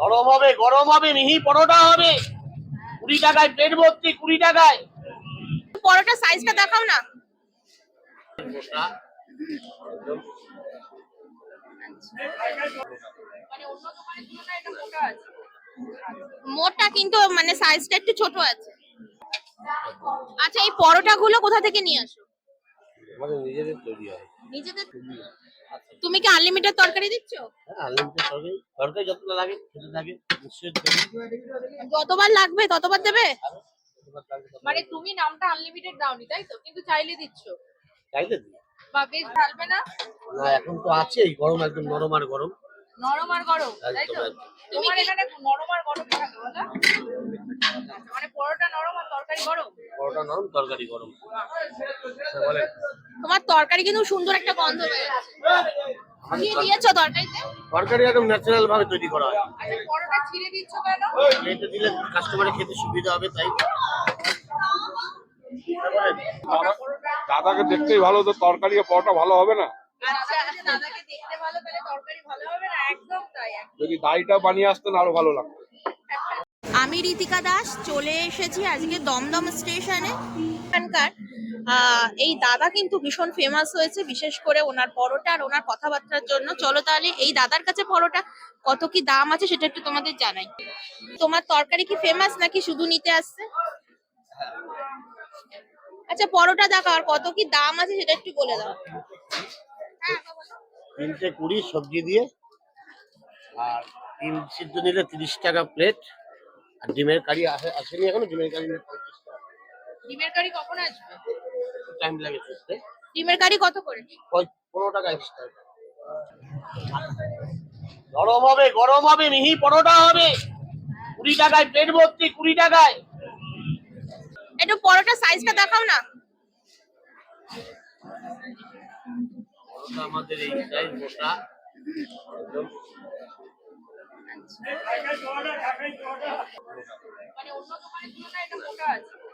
গরম হবে গরম হবে মিহি পরোটা হবে। কুড়ি টাকায় প্লেট ভর্তি কুড়ি টাকায়। পরোটা সাইজটা দেখাও না। মোটা, কিন্তু মানে সাইজটা একটু ছোট আছে। আচ্ছা এই পরোটা গুলো কোথা থেকে নিয়ে আসো? আমাদের নিজেদের তৈরি হয়। নিজেদের তুমি কি আনলিমিটেড তরকারি দিচ্ছ? হ্যাঁ আনলিমিটেড তরকারি। তরকারি যতটা লাগে খেতে থাকে যতবার লাগবে ততবার দেবে? মানে তুমি নামটা আনলিমিটেড দাওনি তাই তো? কিন্তু চাইলে দিচ্ছ। চাইলে দিই। বা বেশ ঢালবে না? না এখন তো আছেই গরম একদম নরম আর গরম। নরম আর গরম তাই তো। তোমার এখানে নরম আর গরম থাকে বলো। আচ্ছা, মানে পরোটা নরম আর তরকারি গরম? পরোটা নরম তরকারি গরম। আচ্ছা, বলেন তোমার তরকারি কিন্তু সুন্দর একটা গন্ধ বেরোচ্ছে কি দিয়েছ তরকারিতে? তরকারি একদম ন্যাচারাল ভাবে তৈরি করা হয়। আচ্ছা পরোটা ছিঁড়ে দিচ্ছ কেন? প্লেটে দিলে কাস্টমারের খেতে সুবিধা হবে তাই দাদাকে দেখতেই ভালো তো তরকারি আর পরোটা ভালো হবে না? আচ্ছা দাদাকে দেখতে ভালো তাহলে তরকারি ভালো হবে না? একদম তাই একদম। যদি দাইটা বানিয়ে আসতেন আরও ভালো লাগতো। আমি রীতিকা দাস চলে এসেছি আজকে দমদম স্টেশনে। এখানকার এই দাদা কিন্তু ভীষণ ফেমাস হয়েছে বিশেষ করে ওনার পরোটা আর ওনার কথাবার্তার জন্য। চলো তাহলে এই দাদার কাছে পরোটা কত কি দাম আছে সেটা একটু তোমাদের জানাই। তোমার তরকারি কি ফেমাস নাকি শুধু নিতে আসছে? আচ্ছা পরোটা দেখো আর কত কি দাম আছে সেটা একটু বলে দাও। হ্যাঁ। তিনটে কুড়ি সবজি দিয়ে। আর ডিম সিদ্ধ নিলে তিরিশ টাকা প্লেট আর ডিমের কারি আসে আসেনি এখনও? ডিমের কারি ডিমের কারি কখন আসবে? টাইম লাগে সুস্থে ডিমের কারি কত করে? পনেরো টাকা এক্সট্রা গরম হবে গরম হবে মিহি পরোটা হবে। কুড়ি টাকায় প্লেট ভর্তি কুড়ি টাকায়। একটু পরোটা সাইজটা দেখাও না। আমাদের এই সাইজ মোটা। মানে অন্য দোকানের তুলনায় এটা মোটা আছে।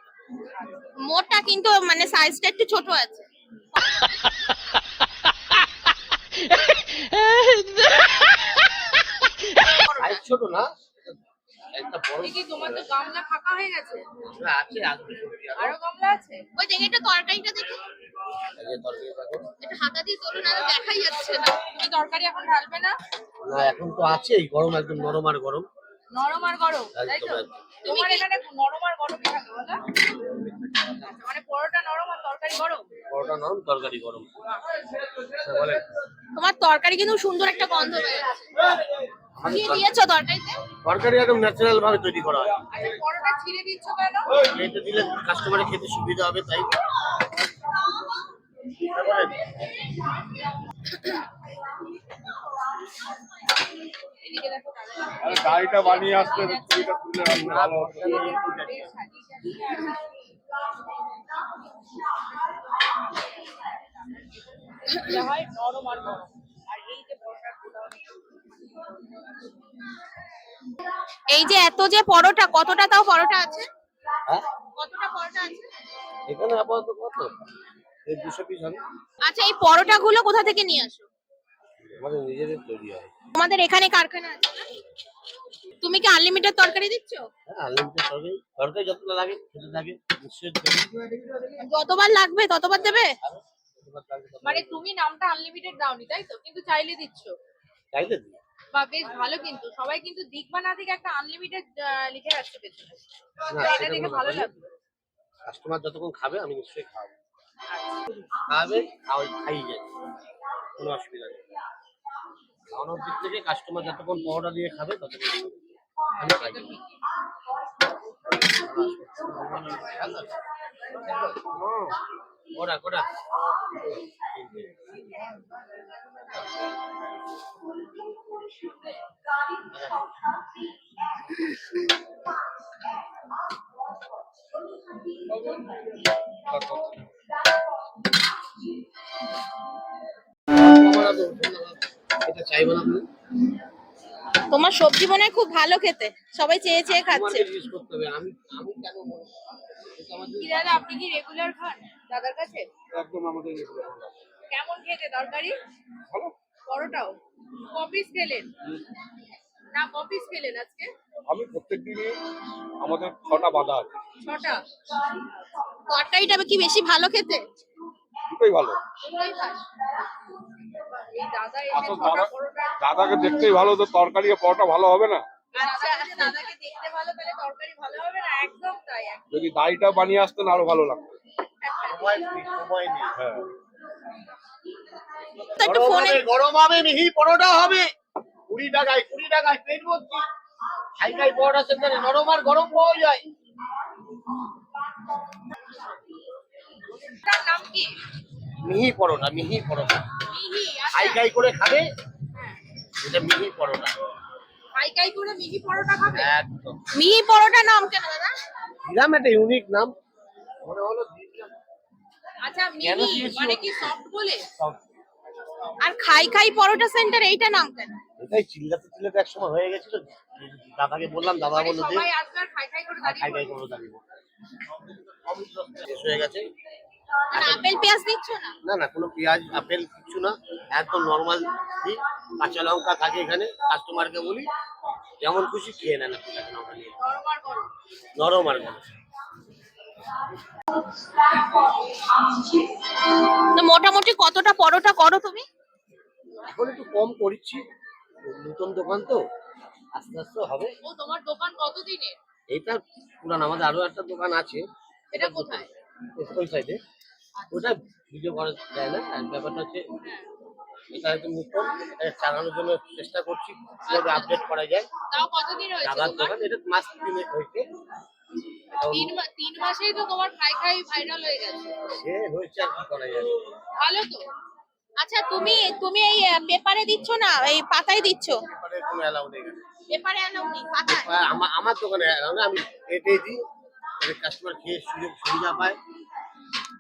মোটা কিন্তু মানে সাইজটা একটু ছোট আছে। সাইজ ছোট না। একটা বড় এ কি তোমার তো গামলা ফাঁকা হয়ে গেছে। আছে আরও। আরও গামলা আছে? ওই দেখে তরকারিটা দেখি। একটু হাতা দিয়ে তোলো না দেখাই যাচ্ছে না। তুমি তরকারি এখন ঢালবে না? না এখন তো আছেই গরম একদম নরম আর গরম। নরম আর গরম তাই তো। তোমার এখানে নরম আর গরমই থাকে বলো। মানে পরোটা নরম আর তরকারি গরম? পরোটা নরম তরকারি গরম। আচ্ছা, বলেন। তোমার তরকারি কিন্তু সুন্দর একটা গন্ধ বেরোচ্ছে কি দিয়েছ তরকারিতে? তরকারি একদম ন্যাচারাল ভাবে তৈরি করা হয়। আচ্ছা পরোটা ছিঁড়ে দিচ্ছ কেন? প্লেটে দিলে কাস্টমারের খেতে সুবিধা হবে তাই দাইটা বানিয়ে নরম আর আর এই যে এই যে এত যে পরোটা কতটা তাও পরোটা আছে? হ্যাঁ? কতটা পরোটা আছে? এখানে আপাতত কত? এই দুশো পিস হবে। আচ্ছা এই পরোটা গুলো কোথা থেকে নিয়ে আসো? আমাদের নিজেদের তৈরি হয়। তোমাদের এখানে কারখানা আছে না? তুমি কি আনলিমিটেড তরকারি দিচ্ছ? হ্যাঁ আনলিমিটেড তরকারি তরকারি যতটা লাগে খেতে থাকে নিশ্চয়ই। যতবার লাগবে ততবার দেবে? যতবার লাগবে ততবার মানে তুমি নামটা আনলিমিটেড দাওনি তাই তো? কিন্তু চাইলে দিচ্ছ। চাইলে দিই। বা বেশ ভালো কিন্তু। সবাই কিন্তু দিক বা না দিক একটা আনলিমিটেড লিখে রাখছে পেছনে। না এটা সেটা দেখে কোনো ভালো। লাগল। কাস্টমার যতক্ষণ খাবে আমি নিশ্চয়ই খাওয়াবো। খাবে খাওয়াই খাই যায় কোনো অসুবিধা নেই। খাওয়ানোর দিক থেকে কাস্টমার যতক্ষণ পরোটা দিয়ে খাবে ততক্ষণ খাবে। আমি খাই। তোমার সবজি মনে হয় খুব ভালো খেতে। সবাই চেয়ে চেয়ে খাচ্ছে। কি দাদা আপনি কি রেগুলার খান দাদার কাছে? একদম আমাদের কেমন খেতে তরকারি? ভালো। পরোটাও। কপিস খেলেন? না কপিস খেলেন আজকে? আমি প্রত্যেক দিনই আমাদের ছটা বাধা আছে। ছটা? তরকারিটা কি বেশি ভালো খেতে? দুটোই ভালো। দুটোই ভালো। দাদাকে দেখতেই ভালো তো তরকারি পরোটা ভালো হবে না? আচ্ছা দাদাকে দেখতে ভালো তাহলে তরকারি ভালো হবে না? একদম তাই একদম। যদি দাইটা বানিয়ে আসতেন আরও ভালো লাগতো। সময় নেই, সময় নেই। হ্যাঁ। গরম হবে গরম হবে মিহি পরোটা হবে। কুড়ি টাকায় কুড়ি টাকায় পেট ভর্তি। হাইকাই পরোটা সেন্টারে নরম আর গরম পাওয়া যায়। নাম কি? মিহি পরোটা মিহি পরোটা। মিহি খাই খাই করে খাবে? এটা মিহি পরোটা। খাই খাই করে মিহি পরোটা খাবে? একদম। মিহি পরোটা নাম কেন দাদা? দিলাম একটা ইউনিক নাম। মনে হলো দিলাম। আচ্ছা মিহি মানে কি সফট বলে? আর খাই খাই পরোটা সেন্টার এইটা নাম কেন? এটাই চিল্লাতে চিল্লাতে হয়ে গেছিল। দাদাকে বললাম দাদা মানে বলল যে খাই খাই করে দাঁড়িয়ে খাই পড়বে। করে দাঁড়িয়ে শেষ হয়ে গেছে। আপেল পেঁয়াজ দিচ্ছ না? না না কোনো পেঁয়াজ আপেল কিছু না। একদম নর্মাল দিই কাঁচা লঙ্কা থাকে এখানে কাস্টমারকে বলি যেমন খুশি খেয়ে নেন আপনি কাঁচা লঙ্কা নিয়ে। নরম আর গরম। মোটামুটি কতটা পরোটা করো তুমি? এখন একটু কম করছি। নতুন দোকান তো আস্তে আস্তে হবে। ও তোমার দোকান কতদিনের? এইটা পুরান আমাদের আরও একটা দোকান আছে। এটা কোথায়? ওই সাইডে ওটা ভিডিও করা যায় না আর ব্যাপারটা হচ্ছে এটা নতুন এটা চালানোর জন্য চেষ্টা করছি কীভাবে আপডেট করা যায়। তাও কতদিন হয়েছে দাদার দোকান এটা মাস হয়েছে। তিন তিন মাসেই তো তোমার খাই খাই ভাইরাল হয়ে গেছে। সে হয়েছে আর কি করা ভালো তো। আচ্ছা তুমি তুমি এই পেপারে দিচ্ছ না এই পাতায় দিচ্ছ? এবারে কোনো অ্যালাউ নেই। পেপারে অ্যালাউ নেই পাতায়? আর আমার দোকানে আমি এটাই দিই কাস্টমার খেয়ে সুযোগ সুবিধা পায়।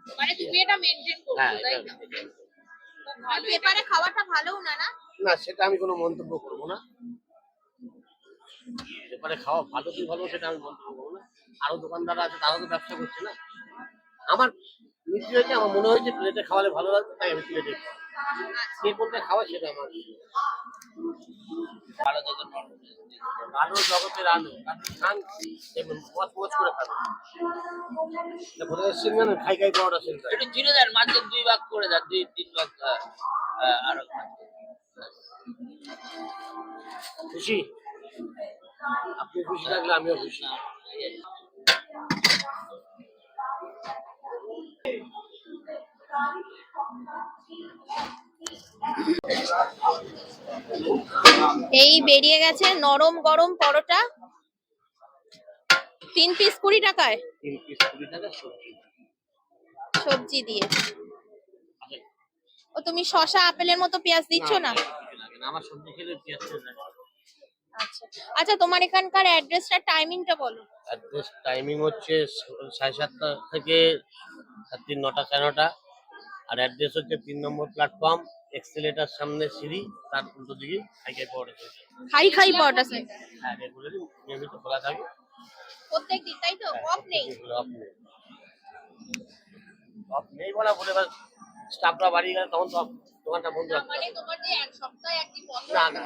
মানে তুমি এটা মেনটেন করছ হ্যাঁ তাই না? এটা। পেপারে খাওয়াটা ভালোও না না? না সেটা আমি কোনো মন্তব্য করব না। এবারে খাওয়া ভালো কি ভালো সেটা আমি মন্তব্য করব না। আরও দোকানদার আছে তারাও তো ব্যবসা করছে না। আমার নিজে হয়েছে আমার মনে হয়েছে প্লেটে খাওয়ালে ভালো লাগবে তাই আমি প্লেটে কে কোনটা খাওয়া সেটা আমার ভালো জগতের আলো খান দেখবেন মজ মজ করে জানেন খাই খাই পাওয়াটা সেন্টার একটু চিনে দেন মাঝে দুই ভাগ করে দেন দুই তিন ভাগ আরও খুশি? আপনি খুশি থাকলে আমিও খুশি। এই বেরিয়ে গেছে নরম গরম পরোটা। তিন পিস কুড়ি টাকায়। সবজি। দিয়ে। ও তুমি শশা আপেলের মতো পেঁয়াজ দিচ্ছ না আচ্ছা। আচ্ছা তোমার এখানকার অ্যাড্রেসটা টাইমিংটা বলো। অ্যাড্রেস টাইমিং হচ্ছে সাড়ে সাতটা থেকে রাত্রি নটা সাড়ে নটা। আর অ্যাড্রেস হচ্ছে তিন নম্বর প্ল্যাটফর্ম এক্সেলেটার সামনে সিঁড়ি তার উল্টো দিকে হাইকে পাওয়ার খাই খাই পরোটা সেন্টার হ্যাঁ রেগুলারই নিয়মিত খোলা থাকে। প্রত্যেক দিন তাই তো? অফ নেই? অফ নেই। অফ নেই বলা বলে এবার স্টাফরা বাড়ি গেলে তখন তো দোকানটা বন্ধ রাখতে মানে তোমার যে এক সপ্তাহে একদিন বন্ধ না, না।